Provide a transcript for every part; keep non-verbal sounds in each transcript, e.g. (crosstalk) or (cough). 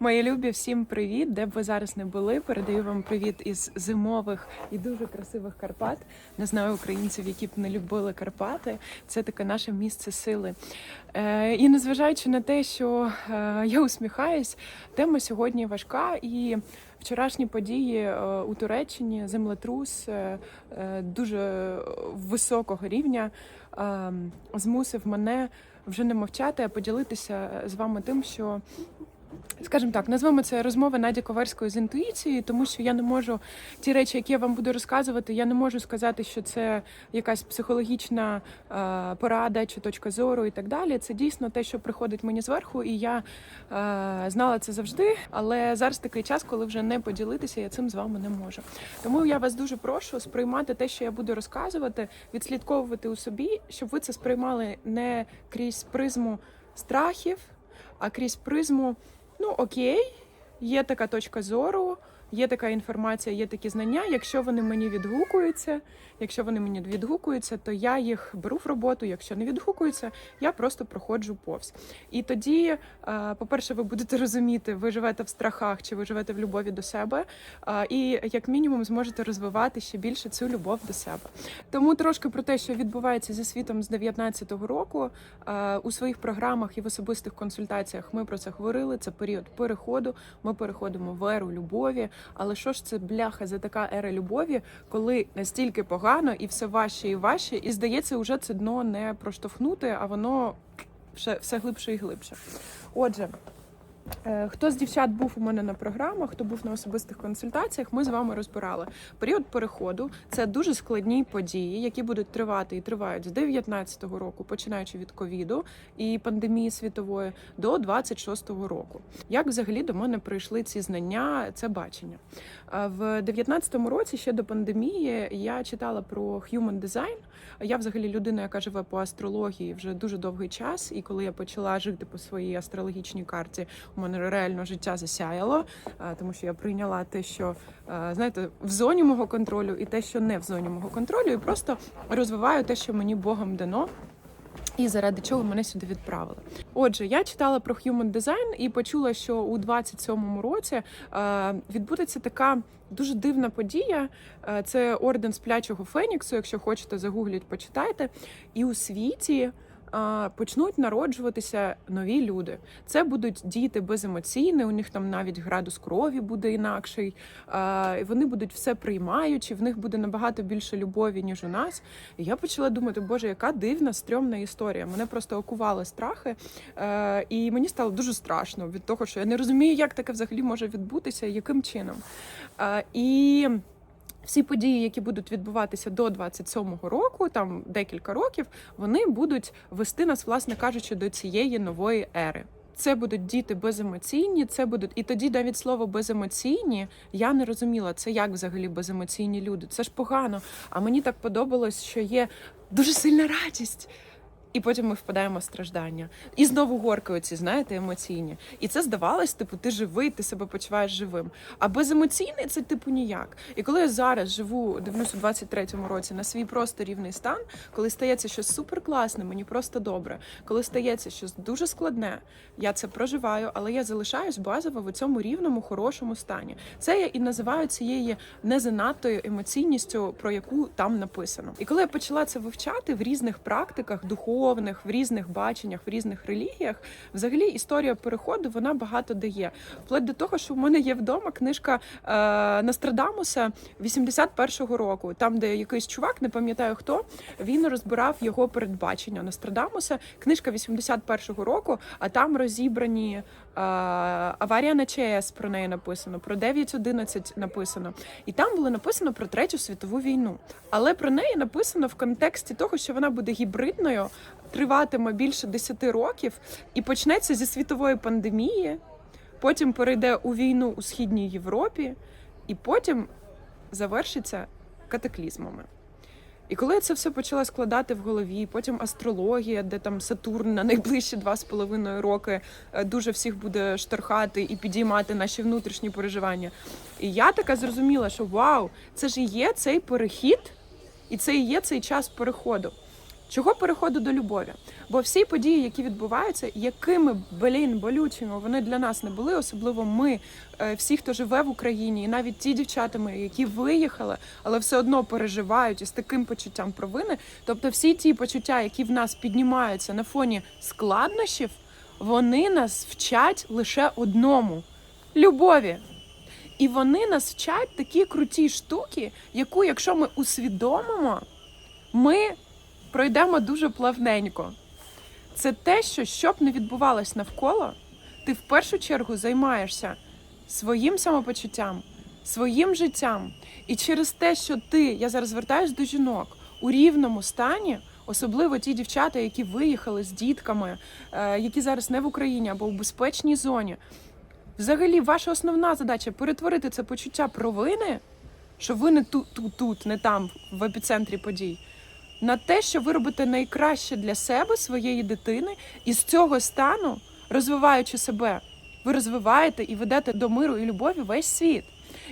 Мої любі, всім привіт! Де б ви зараз не були. Передаю вам привіт із зимових і дуже красивих Карпат. Не знаю українців, які б не любили Карпати. Це таке наше місце сили. Е, і незважаючи на те, що е, я усміхаюсь, тема сьогодні важка і. Вчорашні події е, у Туреччині, землетрус е, е, дуже високого рівня е, змусив мене вже не мовчати, а поділитися з вами тим, що Скажімо так, назвемо це розмови Наді Коверської з інтуїцією, тому що я не можу ті речі, які я вам буду розказувати, я не можу сказати, що це якась психологічна е, порада чи точка зору і так далі. Це дійсно те, що приходить мені зверху, і я е, знала це завжди. Але зараз такий час, коли вже не поділитися, я цим з вами не можу. Тому я вас дуже прошу сприймати те, що я буду розказувати, відслідковувати у собі, щоб ви це сприймали не крізь призму страхів, а крізь призму. Ну окей, є така точка зору, є така інформація, є такі знання. Якщо вони мені відгукуються, якщо вони мені відгукуються, то я їх беру в роботу. Якщо не відгукуються, я просто проходжу повз. І тоді, е, по-перше, ви будете розуміти, ви живете в страхах чи ви живете в любові до себе, е, і як мінімум зможете розвивати ще більше цю любов до себе. Тому трошки про те, що відбувається зі світом з 19-го року. Е, У своїх програмах і в особистих консультаціях ми про це говорили. Це період переходу. Ми переходимо в еру любові. Але що ж це бляха за така ера любові, коли настільки погано і все важче і важче, і здається, вже це дно не проштовхнути, а воно все, все глибше і глибше. Отже. Е, Хто з дівчат був у мене на програмах, хто був на особистих консультаціях, ми з вами розбирали період переходу. Це дуже складні події, які будуть тривати і тривають з 19-го року, починаючи від ковіду і пандемії світової до 26-го року. Як взагалі до мене прийшли ці знання, це бачення? Е, В 19-му році, ще до пандемії, я читала про human design. Я взагалі людина, яка живе по астрології вже дуже довгий час. І коли я почала жити по своїй астрологічній карті, у мене реально життя засяяло, тому що я прийняла те, що знаєте, в зоні мого контролю, і те, що не в зоні мого контролю, і просто розвиваю те, що мені Богом дано. І заради чого мене сюди відправили. Отже, я читала про Human Design і почула, що у 27-му році е, відбудеться така дуже дивна подія. Е, це орден сплячого Феніксу. Якщо хочете, загугліть, почитайте. І у світі. Почнуть народжуватися нові люди. Це будуть діти беземоційні, у них там навіть градус крові буде інакший. Вони будуть все приймаючи, в них буде набагато більше любові, ніж у нас. І я почала думати, боже, яка дивна, стрьомна історія. Мене просто окували страхи, е, і мені стало дуже страшно від того, що я не розумію, як таке взагалі може відбутися, яким чином. Е, і всі події, які будуть відбуватися до 27-го року, там декілька років, вони будуть вести нас, власне кажучи, до цієї нової ери. Це будуть діти беземоційні, це будуть і тоді навіть слово беземоційні я не розуміла, це як взагалі беземоційні люди. Це ж погано. А мені так подобалось, що є дуже сильна радість. І потім ми впадаємо в страждання. І знову горки оці, знаєте, емоційні. І це здавалось, типу, ти живий, ти себе почуваєш живим. А беземоційний це типу ніяк. І коли я зараз живу, дивлюсь у 23-му році на свій просто рівний стан, коли стається щось суперкласне, мені просто добре. Коли стається щось дуже складне, я це проживаю, але я залишаюсь базово в цьому рівному, хорошому стані. Це я і називаю цією не занадтою емоційністю, про яку там написано. І коли я почала це вивчати в різних практиках, духовних, в різних баченнях, в різних релігіях, взагалі історія переходу вона багато дає. Вплоть до того, що в мене є вдома книжка е, Нострадамуса 81-го року, там, де якийсь чувак, не пам'ятаю хто, він розбирав його передбачення Нострадамуса. Книжка 81-го року, а там розібрані аварія на ЧАЕС про неї написано, про 9.11 написано. І там було написано про Третю світову війну. Але про неї написано в контексті того, що вона буде гібридною, триватиме більше 10 років і почнеться зі світової пандемії, потім перейде у війну у східній Європі, і потім завершиться катаклізмами. І коли я це все почала складати в голові, потім астрологія, де там Сатурн на найближчі два з половиною роки е, дуже всіх буде шторхати і підіймати наші внутрішні переживання. І я така зрозуміла, що вау, це ж і є цей перехід, і це і є цей час переходу. Чого переходу до любові? Бо всі події, які відбуваються, якими блін, болючими вони для нас не були, особливо ми, е, всі, хто живе в Україні, і навіть ті дівчатами, які виїхали, але все одно переживають із таким почуттям провини. Тобто, всі ті почуття, які в нас піднімаються на фоні складнощів, вони нас вчать лише одному любові. І вони нас вчать такі круті штуки, яку, якщо ми усвідомимо, ми пройдемо дуже плавненько. Це те, що щоб не відбувалось навколо, ти в першу чергу займаєшся своїм самопочуттям, своїм життям. І через те, що ти, я зараз звертаюсь до жінок, у рівному стані, особливо ті дівчата, які виїхали з дітками, е, які зараз не в Україні або в безпечній зоні. Взагалі, ваша основна задача перетворити це почуття провини, що ви не тут, тут, тут, не там, в епіцентрі подій, на те, що ви робите найкраще для себе, своєї дитини, і з цього стану, розвиваючи себе, ви розвиваєте і ведете до миру і любові весь світ.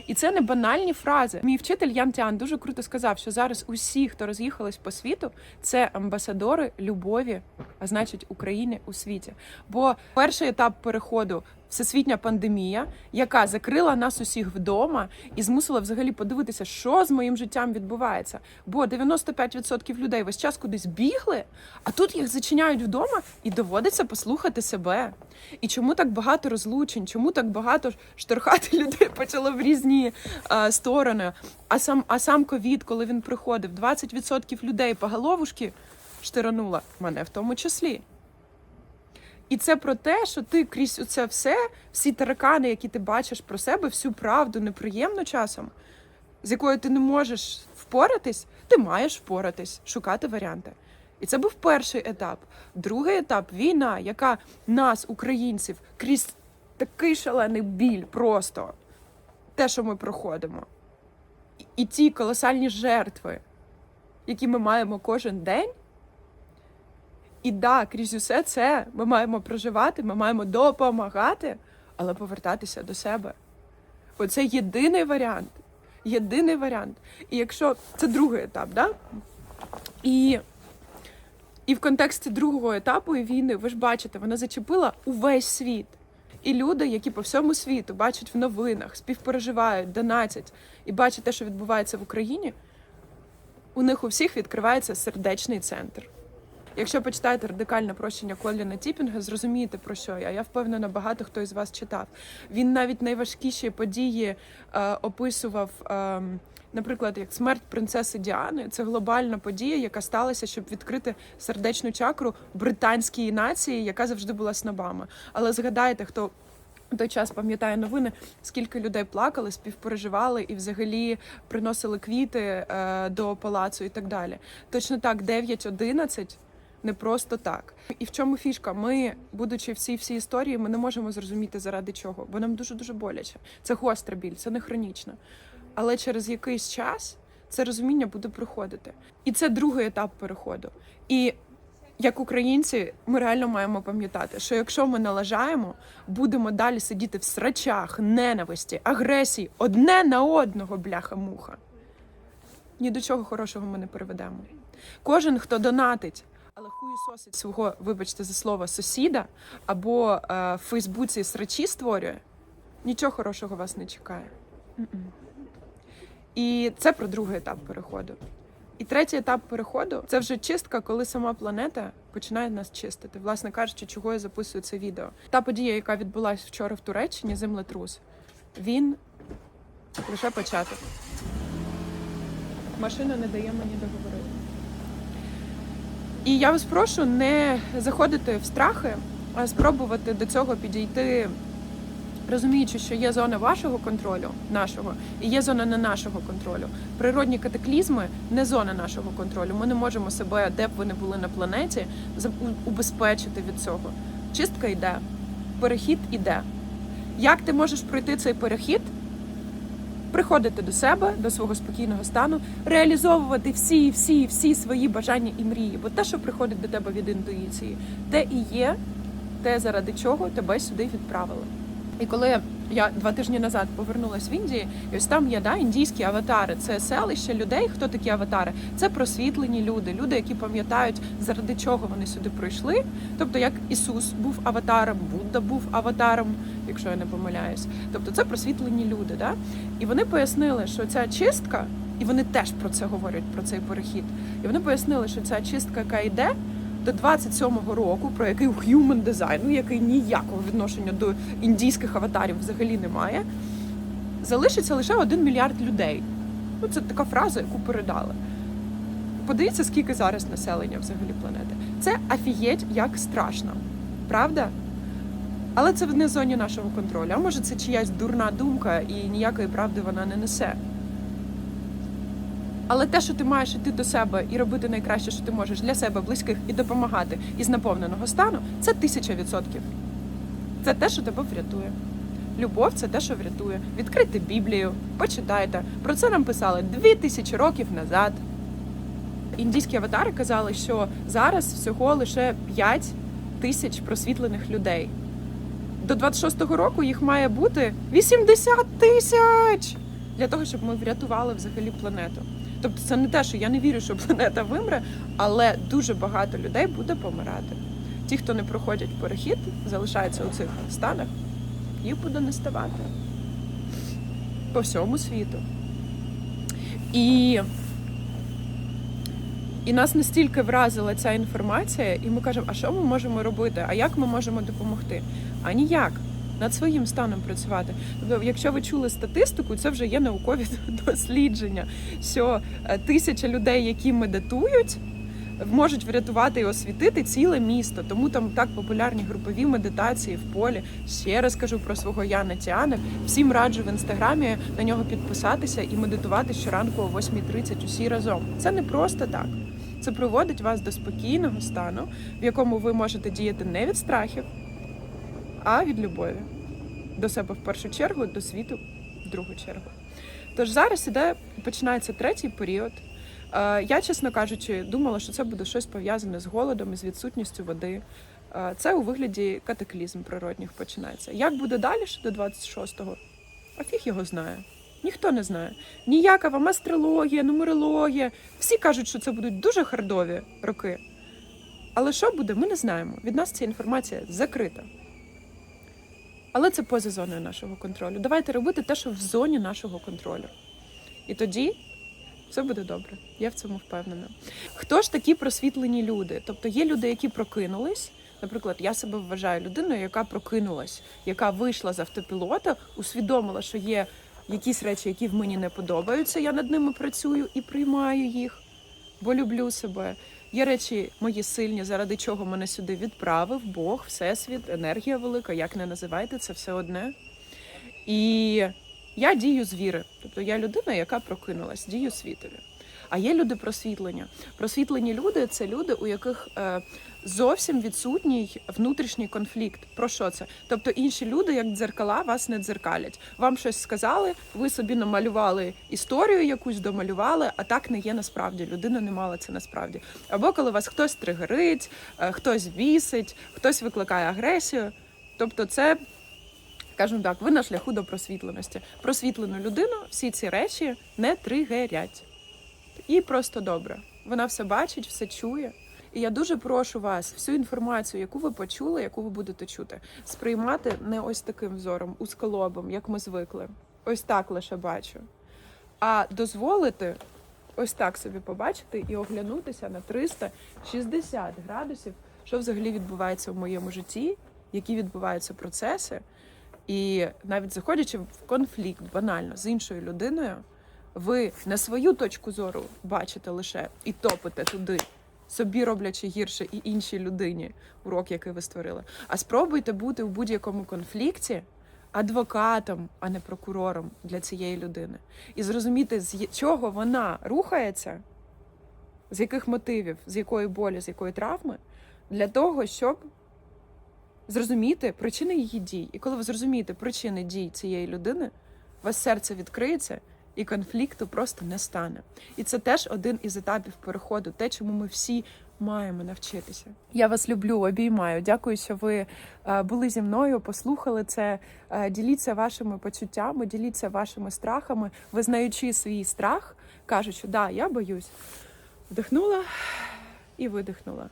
І це не банальні фрази. Мій вчитель Ян Тіан дуже круто сказав, що зараз усі, хто роз'їхались по світу, це амбасадори любові, а значить України у світі. Бо перший етап переходу всесвітня пандемія, яка закрила нас усіх вдома і змусила взагалі подивитися, що з моїм життям відбувається. Бо 95% людей весь час кудись бігли, а тут їх зачиняють вдома і доводиться послухати себе. І чому так багато розлучень, чому так багато шторхати (laughs) людей почало в різні е, сторони? А сам, а сам ковід, коли він приходив, 20% людей по головушки штиранула, мене в тому числі. І це про те, що ти крізь це все, всі таракани, які ти бачиш про себе, всю правду неприємно часом, з якою ти не можеш впоратись, ти маєш впоратись, шукати варіанти. І це був перший етап. Другий етап війна, яка нас, українців, крізь такий шалений біль, просто те, що ми проходимо, і- ті колосальні жертви, які ми маємо кожен день. І да, крізь усе це ми маємо проживати, ми маємо допомагати, але повертатися до себе. Бо це єдиний варіант. Єдиний варіант. І якщо це другий етап, да? І, і в контексті другого етапу війни, ви ж бачите, вона зачепила увесь світ. І люди, які по всьому світу бачать в новинах, співпереживають, донатять і бачать те, що відбувається в Україні, у них у всіх відкривається сердечний центр. Якщо почитаєте радикальне прощення Коліна Тіпінга, зрозумієте про що я. Я впевнена, багато хто із вас читав. Він навіть найважкіші події е, описував. Е, Наприклад, як смерть принцеси Діани, це глобальна подія, яка сталася, щоб відкрити сердечну чакру британській нації, яка завжди була снобами. Але згадайте, хто в той час пам'ятає новини, скільки людей плакали, співпереживали і взагалі приносили квіти е, до палацу і так далі. Точно так, 9-11 не просто так. І в чому фішка? Ми, будучи всі всі історії, ми не можемо зрозуміти заради чого, бо нам дуже дуже боляче. Це гостра біль, це не хронічна. Але через якийсь час це розуміння буде приходити. І це другий етап переходу. І як українці, ми реально маємо пам'ятати, що якщо ми налажаємо, будемо далі сидіти в срачах, ненависті, агресії одне на одного, бляха-муха. Ні до чого хорошого ми не приведемо. Кожен, хто донатить, але свого, вибачте за слово, сусіда або е, в Фейсбуці срачі створює, нічого хорошого вас не чекає. М-м. І це про другий етап переходу. І третій етап переходу це вже чистка, коли сама планета починає нас чистити. Власне кажучи, чого я записую це відео. Та подія, яка відбулася вчора в Туреччині, землетрус, він лише початок. Машина не дає мені договорити. І я вас прошу не заходити в страхи, а спробувати до цього підійти, розуміючи, що є зона вашого контролю, нашого, і є зона не нашого контролю. Природні катаклізми не зона нашого контролю. Ми не можемо себе, де б ви не були на планеті, убезпечити від цього. Чистка йде, перехід іде. Як ти можеш пройти цей перехід? Приходити до себе, до свого спокійного стану, реалізовувати всі, всі, всі свої бажання і мрії. Бо те, що приходить до тебе від інтуїції, те і є те, заради чого тебе сюди відправили. І коли я два тижні назад повернулася в Індії, і ось там є да, індійські аватари. Це селище людей. Хто такі аватари? Це просвітлені люди, люди, які пам'ятають, заради чого вони сюди прийшли. Тобто, як Ісус був аватаром, Будда був аватаром, якщо я не помиляюсь. Тобто, це просвітлені люди. Да? І вони пояснили, що ця чистка, і вони теж про це говорять, про цей перехід. І вони пояснили, що ця чистка, яка йде до 27-го року, про який human design, ну який ніякого відношення до індійських аватарів взагалі немає, залишиться лише один мільярд людей. Ну, це така фраза, яку передали. Подивіться, скільки зараз населення взагалі планети. Це афієть як страшно, правда? Але це в не зоні нашого контролю. А може, це чиясь дурна думка і ніякої правди вона не несе. Але те, що ти маєш іти до себе і робити найкраще, що ти можеш для себе, близьких, і допомагати із наповненого стану, це тисяча відсотків. Це те, що тебе врятує. Любов це те, що врятує. Відкрийте Біблію, почитайте. Про це нам писали дві тисячі років назад. Індійські аватари казали, що зараз всього лише 5 тисяч просвітлених людей. До 26-го року їх має бути 80 тисяч для того, щоб ми врятували взагалі планету. Тобто це не те, що я не вірю, що планета вимре, але дуже багато людей буде помирати. Ті, хто не проходять перехід, залишаються у цих станах, їх буде не ставати по всьому світу. І, і нас настільки вразила ця інформація, і ми кажемо, а що ми можемо робити? А як ми можемо допомогти? А ніяк. Над своїм станом працювати. Тобто, якщо ви чули статистику, це вже є наукові (laughs) дослідження, що е, тисяча людей, які медитують, можуть врятувати і освітити ціле місто. Тому там так популярні групові медитації в полі. Ще раз кажу про свого Яна Тіана. Всім раджу в інстаграмі на нього підписатися і медитувати щоранку о 8.30 усі разом. Це не просто так. Це приводить вас до спокійного стану, в якому ви можете діяти не від страхів, а від любові. До себе в першу чергу, до світу в другу чергу. Тож зараз іде починається третій період. Е, Я, чесно кажучи, думала, що це буде щось пов'язане з голодом і з відсутністю води. Е, Це у вигляді катаклізм природних починається. Як буде далі ще до 26-го? А фіг його знає. Ніхто не знає. Ніяка вам астрологія, нумерологія. Всі кажуть, що це будуть дуже хардові роки. Але що буде, ми не знаємо. Від нас ця інформація закрита. Але це поза зоною нашого контролю. Давайте робити те, що в зоні нашого контролю. І тоді все буде добре. Я в цьому впевнена. Хто ж такі просвітлені люди? Тобто є люди, які прокинулись. Наприклад, я себе вважаю людиною, яка прокинулась, яка вийшла з автопілота, усвідомила, що є якісь речі, які в мені не подобаються. Я над ними працюю і приймаю їх, бо люблю себе. Є речі мої сильні, заради чого мене сюди відправив Бог, Всесвіт, енергія велика, як не називайте, це все одне. І я дію з віри. Тобто я людина, яка прокинулась, дію світові. А є люди просвітлення. Просвітлені люди це люди, у яких е, зовсім відсутній внутрішній конфлікт. Про що це? Тобто інші люди, як дзеркала, вас не дзеркалять. Вам щось сказали, ви собі намалювали історію, якусь домалювали, а так не є насправді. Людина не мала це насправді. Або коли вас хтось тригерить, е, хтось бісить, хтось викликає агресію. Тобто, це. Скажімо так, ви на шляху до просвітленості. Просвітлену людину всі ці речі не тригерять. І просто добре. Вона все бачить, все чує. І я дуже прошу вас всю інформацію, яку ви почули, яку ви будете чути, сприймати не ось таким взором, узколобом, як ми звикли. Ось так лише бачу. А дозволити ось так собі побачити і оглянутися на 360 градусів, що взагалі відбувається в моєму житті, які відбуваються процеси. І навіть заходячи в конфлікт банально з іншою людиною, ви не свою точку зору бачите лише і топите туди, собі роблячи гірше і іншій людині урок, який ви створили. А спробуйте бути в будь-якому конфлікті адвокатом, а не прокурором для цієї людини. І зрозуміти, з чого вона рухається, з яких мотивів, з якої болі, з якої травми, для того, щоб зрозуміти причини її дій. І коли ви зрозумієте причини дій цієї людини, у вас серце відкриється і конфлікту просто не стане. І це теж один із етапів переходу, те, чому ми всі маємо навчитися. Я вас люблю, обіймаю. Дякую, що ви е, були зі мною, послухали це. Е, Діліться вашими почуттями, діліться вашими страхами, визнаючи свій страх, кажучи, да, я боюсь. Вдихнула і видихнула.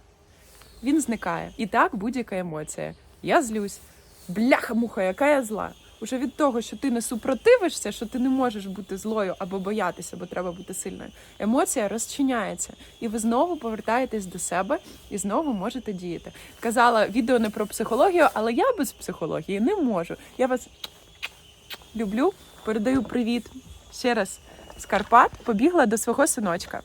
Він зникає. І так будь-яка емоція. Я злюсь. Бляха-муха, яка я зла. Уже від того, що ти не супротивишся, що ти не можеш бути злою або боятися, бо треба бути сильною. Емоція розчиняється, і ви знову повертаєтесь до себе і знову можете діяти. Казала відео не про психологію, але я без психології не можу. Я вас люблю, передаю привіт ще раз з Карпат. Побігла до свого синочка.